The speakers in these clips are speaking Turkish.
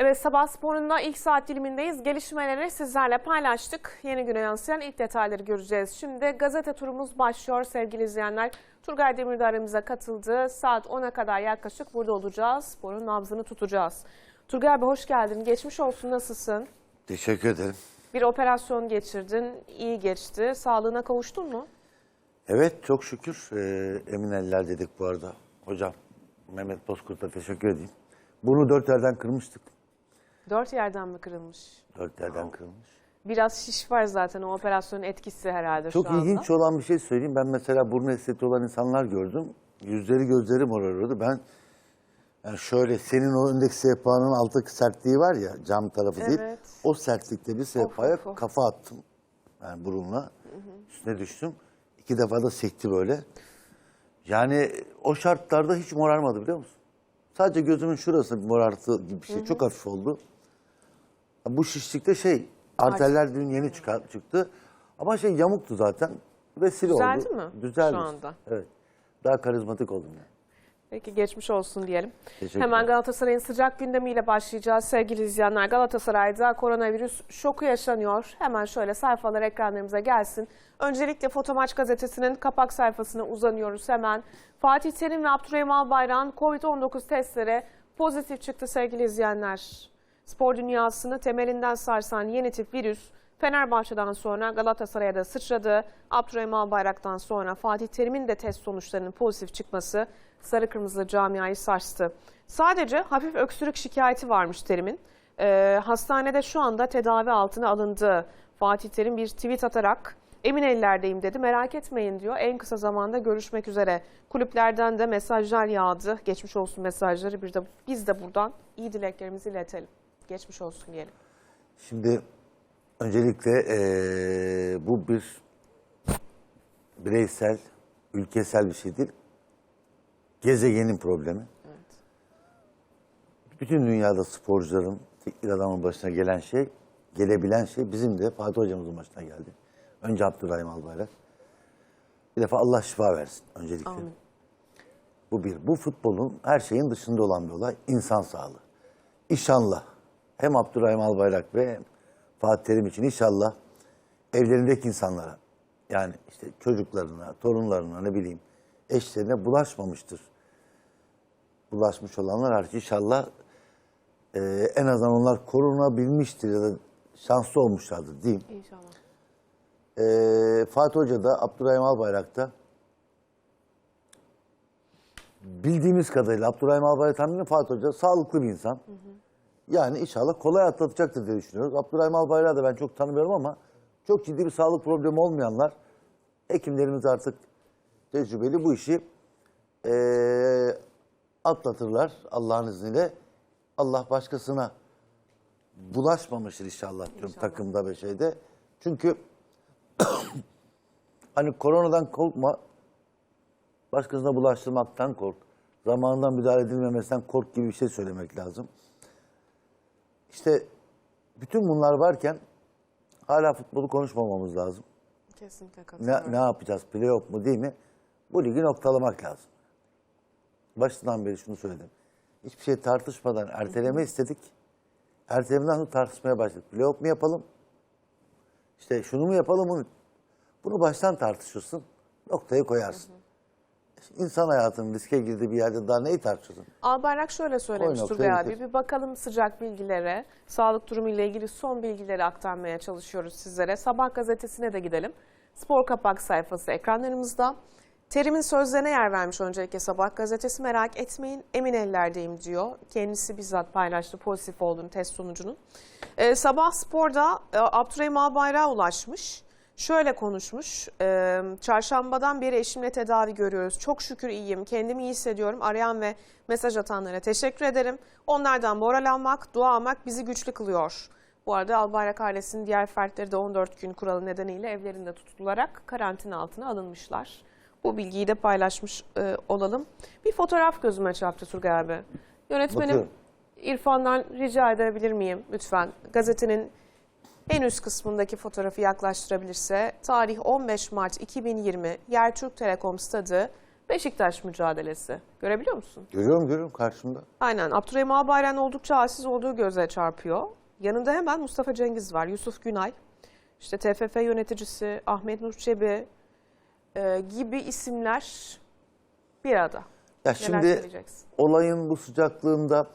Evet sabah sporunda ilk saat dilimindeyiz. Gelişmeleri sizlerle paylaştık. Yeni güne yansıyan ilk detayları göreceğiz. Şimdi gazete turumuz başlıyor sevgili izleyenler. Turgay Demir de aramıza katıldı. Saat 10'a kadar yaklaşık burada olacağız. Sporun nabzını tutacağız. Turgay abi hoş geldin. Geçmiş olsun nasılsın? Teşekkür ederim. Bir operasyon geçirdin. iyi geçti. Sağlığına kavuştun mu? Evet çok şükür e, emin eller dedik bu arada. Hocam Mehmet Bozkurt'a teşekkür edeyim. Bunu dört yerden kırmıştık. Dört yerden mi kırılmış? Dört yerden kırılmış. Biraz şiş var zaten o operasyonun etkisi herhalde Çok şu anda. ilginç olan bir şey söyleyeyim. Ben mesela burnu estetiği olan insanlar gördüm. Yüzleri gözleri morarıyordu. Ben yani şöyle senin o öndeki sehpanın alttaki sertliği var ya cam tarafı değil. Evet. O sertlikte bir sehpaya of, of. kafa attım. Yani burunla. Üstüne düştüm. İki defa da sekti böyle. Yani o şartlarda hiç morarmadı biliyor musun? Sadece gözümün şurası morartı gibi bir şey. Çok hafif oldu. Bu şişlikte şey arterler dün yeni çıkar, çıktı. Ama şey yamuktu zaten. Vesile Düzeldi oldu. mi Düzeldi. şu anda? Evet. Daha karizmatik oldum yani. Peki geçmiş olsun diyelim. Hemen Galatasaray'ın sıcak gündemiyle başlayacağız sevgili izleyenler. Galatasaray'da koronavirüs şoku yaşanıyor. Hemen şöyle sayfalar ekranlarımıza gelsin. Öncelikle Fotomaç gazetesinin kapak sayfasına uzanıyoruz hemen. Fatih Terim ve Abdurrahim Albayrak'ın Covid-19 testleri pozitif çıktı sevgili izleyenler. Spor dünyasını temelinden sarsan yeni tip virüs Fenerbahçe'den sonra Galatasaray'a da sıçradı. Abdurrahim Albayrak'tan sonra Fatih Terim'in de test sonuçlarının pozitif çıkması sarı kırmızı camiayı sarstı. Sadece hafif öksürük şikayeti varmış Terim'in. Ee, hastanede şu anda tedavi altına alındı. Fatih Terim bir tweet atarak emin ellerdeyim dedi. Merak etmeyin diyor. En kısa zamanda görüşmek üzere. Kulüplerden de mesajlar yağdı. Geçmiş olsun mesajları. Bir de biz de buradan iyi dileklerimizi iletelim. Geçmiş olsun diyelim. Şimdi öncelikle eee, bu bir bireysel, ülkesel bir şey değil. Gezegenin problemi. Bütün dünyada sporcuların, teknik adamın başına gelen şey, gelebilen şey bizim de Fatih Hocamızın başına geldi. Önce Abdurrahim Albayrak. Bir defa Allah şifa versin öncelikle. Amin. Bu bir. Bu futbolun her şeyin dışında olan bir olay. insan sağlığı. İnşallah hem Abdurrahim Albayrak ve Fatih Terim için inşallah evlerindeki insanlara yani işte çocuklarına, torunlarına ne bileyim eşlerine bulaşmamıştır. Bulaşmış olanlar hariç inşallah e, en azından onlar korunabilmiştir ya da şanslı olmuşlardır diyeyim. İnşallah. Ee, Fatih Hoca da Abdurrahim Albayrak da bildiğimiz kadarıyla Abdurrahim Albayrak tahmini Fatih Hoca sağlıklı bir insan. Yani inşallah kolay atlatacaktır diye düşünüyoruz. Abdurrahim Albayrak'ı da ben çok tanımıyorum ama çok ciddi bir sağlık problemi olmayanlar hekimlerimiz artık tecrübeli bu işi ee, atlatırlar Allah'ın izniyle. Allah başkasına bulaşmamıştır inşallah diyorum takımda ve şeyde. Çünkü hani koronadan korkma, başkasına bulaştırmaktan kork, zamanında müdahale edilmemesinden kork gibi bir şey söylemek lazım. İşte bütün bunlar varken hala futbolu konuşmamamız lazım. Kesinlikle Ne, katılıyorum. ne yapacağız, playoff mu değil mi? Bu ligi noktalamak lazım. Başından beri şunu söyledim. Hiçbir şey tartışmadan erteleme istedik. Ertelemeden sonra tartışmaya başladık. Playoff mu yapalım? İşte şunu mu yapalım bunu? Bunu baştan tartışırsın. Noktayı koyarsın. İnsan hayatının riske girdiği bir yerde daha neyi tartışırsın? Albayrak şöyle söylemiş Oy Turgay abi. Bir bakalım sıcak bilgilere, sağlık durumu ile ilgili son bilgileri aktarmaya çalışıyoruz sizlere. Sabah gazetesine de gidelim. Spor kapak sayfası ekranlarımızda. Terim'in sözlerine yer vermiş öncelikle Sabah gazetesi. Merak etmeyin emin ellerdeyim diyor. Kendisi bizzat paylaştı pozitif olduğunu test sonucunun. Ee, Sabah Spor'da e, Abdurrahim Albayrak'a ulaşmış. Şöyle konuşmuş. e, çarşambadan beri eşimle tedavi görüyoruz. Çok şükür iyiyim. Kendimi iyi hissediyorum. Arayan ve mesaj atanlara teşekkür ederim. Onlardan moral almak, dua almak bizi güçlü kılıyor. Bu arada Albayrak ailesinin diğer fertleri de 14 gün kuralı nedeniyle evlerinde tutularak karantina altına alınmışlar. Bu bilgiyi de paylaşmış e, olalım. Bir fotoğraf gözüme çarptı Turgay abi. Yönetmenim Bakıyorum. İrfan'dan rica edebilir miyim lütfen? Gazetenin en üst kısmındaki fotoğrafı yaklaştırabilirse tarih 15 Mart 2020 Yertürk Telekom Stadı Beşiktaş mücadelesi. Görebiliyor musun? Görüyorum görüyorum karşımda. Aynen. Abdurrahim Albayrak'ın oldukça halsiz olduğu göze çarpıyor. Yanında hemen Mustafa Cengiz var, Yusuf Günay, işte TFF yöneticisi Ahmet Nur Çebi e, gibi isimler bir arada. Ya Neler şimdi olayın bu sıcaklığında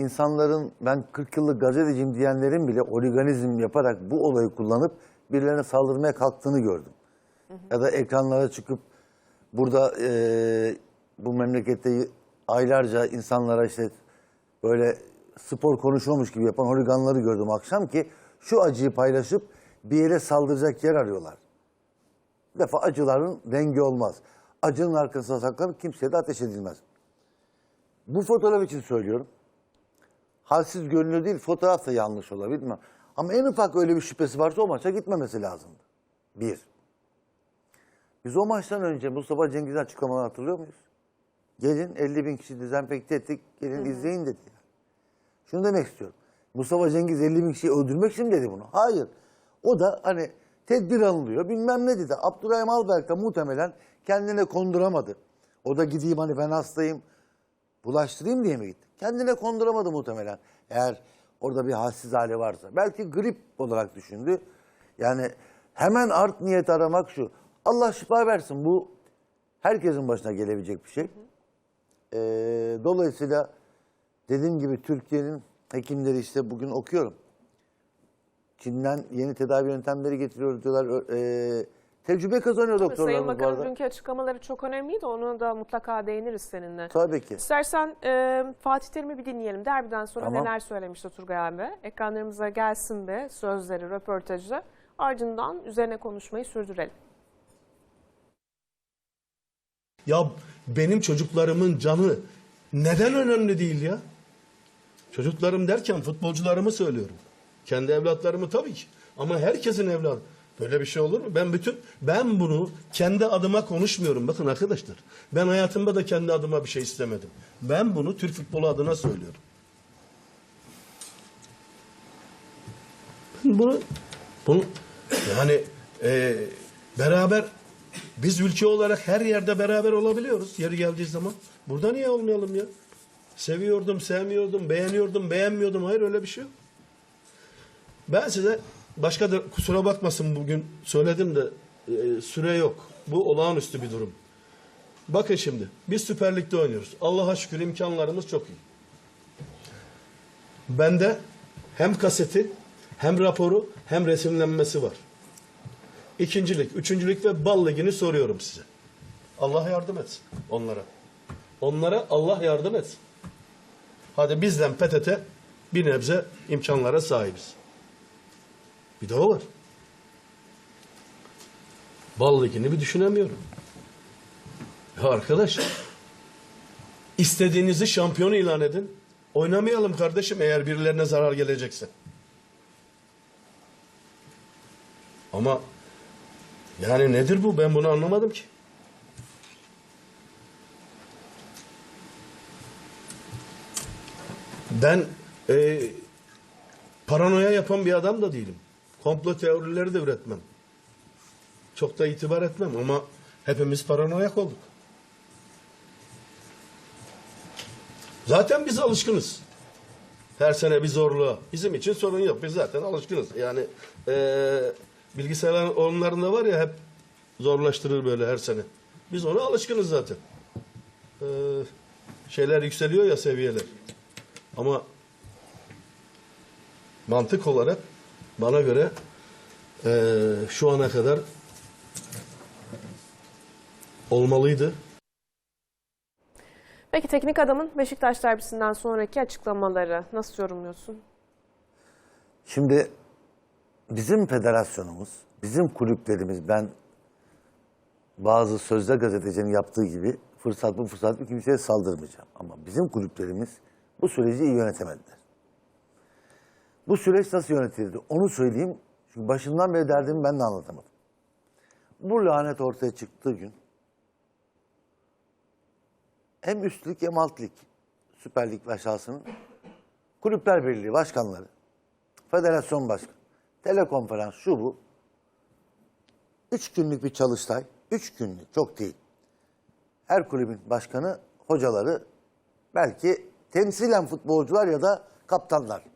insanların ben 40 yıllık gazeteciyim diyenlerin bile oliganizm yaparak bu olayı kullanıp birilerine saldırmaya kalktığını gördüm. Ya da ekranlara çıkıp burada eee, bu memlekette aylarca insanlara işte böyle spor konuşuyormuş gibi yapan holiganları gördüm akşam ki şu acıyı paylaşıp bir yere saldıracak yer arıyorlar. Bir defa acıların rengi olmaz. Acının arkasına saklanıp kimseye de ateş edilmez. Bu fotoğraf için söylüyorum. Halsiz görünüyor değil, fotoğraf da yanlış olabilir mi? Ama en ufak öyle bir şüphesi varsa o maça gitmemesi lazımdı. Bir. Biz o maçtan önce Mustafa Cengiz'in açıklamalarını hatırlıyor muyuz? Gelin 50 bin kişi dezenfekte ettik, gelin izleyin dedi. Şunu demek istiyorum. Mustafa Cengiz 50 bin kişiyi öldürmek için mi dedi bunu? Hayır. O da hani tedbir alınıyor bilmem ne dedi. Abdurrahim Albayrak da muhtemelen kendine konduramadı. O da gideyim hani ben hastayım bulaştırayım diye mi gitti? Kendine konduramadı muhtemelen. Eğer orada bir halsiz hali varsa. Belki grip olarak düşündü. Yani hemen art niyet aramak şu. Allah şifa versin bu herkesin başına gelebilecek bir şey. Ee, dolayısıyla dediğim gibi Türkiye'nin hekimleri işte bugün okuyorum. Çin'den yeni tedavi yöntemleri getiriyoruz diyorlar. Ee, tecrübe kazanıyor Sayın doktorlarımız bu Bakan'ın arada. dünkü açıklamaları çok önemliydi. Ona da mutlaka değiniriz seninle. Tabii ki. İstersen e, Fatih Terim'i bir dinleyelim. Derbiden sonra Tamam. neler söylemişti Turgay abi? Ekranlarımıza gelsin be sözleri, röportajı. Ardından üzerine konuşmayı sürdürelim. Ya benim çocuklarımın canı neden önemli değil ya? Çocuklarım derken futbolcularımı söylüyorum. Kendi evlatlarımı tabii ki. Ama herkesin evladı. Böyle bir şey olur mu? Ben bütün ben bunu kendi adıma konuşmuyorum. Bakın arkadaşlar. Ben hayatımda da kendi adıma bir şey istemedim. Ben bunu Türk futbolu adına söylüyorum. Bunu bunu yani e, beraber biz ülke olarak her yerde beraber olabiliyoruz yeri geldiği zaman. Burada niye olmayalım ya? Seviyordum, sevmiyordum, beğeniyordum, beğenmiyordum. Hayır öyle bir şey yok. Ben size başka da kusura bakmasın bugün söyledim de e, süre yok. Bu olağanüstü bir durum. Bakın şimdi biz Süper Lig'de oynuyoruz. Allah'a şükür imkanlarımız çok iyi. Bende hem kaseti hem raporu hem resimlenmesi var. İkincilik, üçüncülük ve bal ligini soruyorum size. Allah yardım etsin onlara. Onlara Allah yardım etsin. Hadi bizden PTT bir nebze imkanlara sahibiz. Bir de o var. Bal ligini bir düşünemiyorum. Ya arkadaş istediğinizi şampiyon ilan edin. Oynamayalım kardeşim eğer birilerine zarar gelecekse. Ama yani nedir bu? Ben bunu anlamadım ki. Ben e, paranoya yapan bir adam da değilim. Komplo teorileri de üretmem. Çok da itibar etmem ama hepimiz paranoyak olduk. Zaten biz alışkınız. Her sene bir zorluğa. Bizim için sorun yok. Biz zaten alışkınız. Yani eee bilgisayar oyunlarında var ya hep zorlaştırır böyle her sene. Biz ona alışkınız zaten. Eee, şeyler yükseliyor ya seviyeler. Ama mantık olarak bana göre eee, şu ana kadar olmalıydı. Peki teknik adamın Beşiktaş derbisinden sonraki açıklamaları nasıl yorumluyorsun? Şimdi bizim federasyonumuz, bizim kulüplerimiz ben bazı sözde gazetecinin yaptığı gibi fırsat bu fırsat bu kimseye saldırmayacağım. Ama bizim kulüplerimiz bu süreci iyi yönetemediler. Bu süreç nasıl yönetildi onu söyleyeyim. Çünkü başından beri derdimi ben de anlatamadım. Bu lanet ortaya çıktığı gün hem üst lig hem alt lig, Süper Lig ve aşağısının kulüpler birliği başkanları, federasyon başkanı, telekonferans şu bu. Üç günlük bir çalıştay, üç günlük çok değil. her kulübün başkanı, hocaları, belki temsilen futbolcular ya da kaptanlar.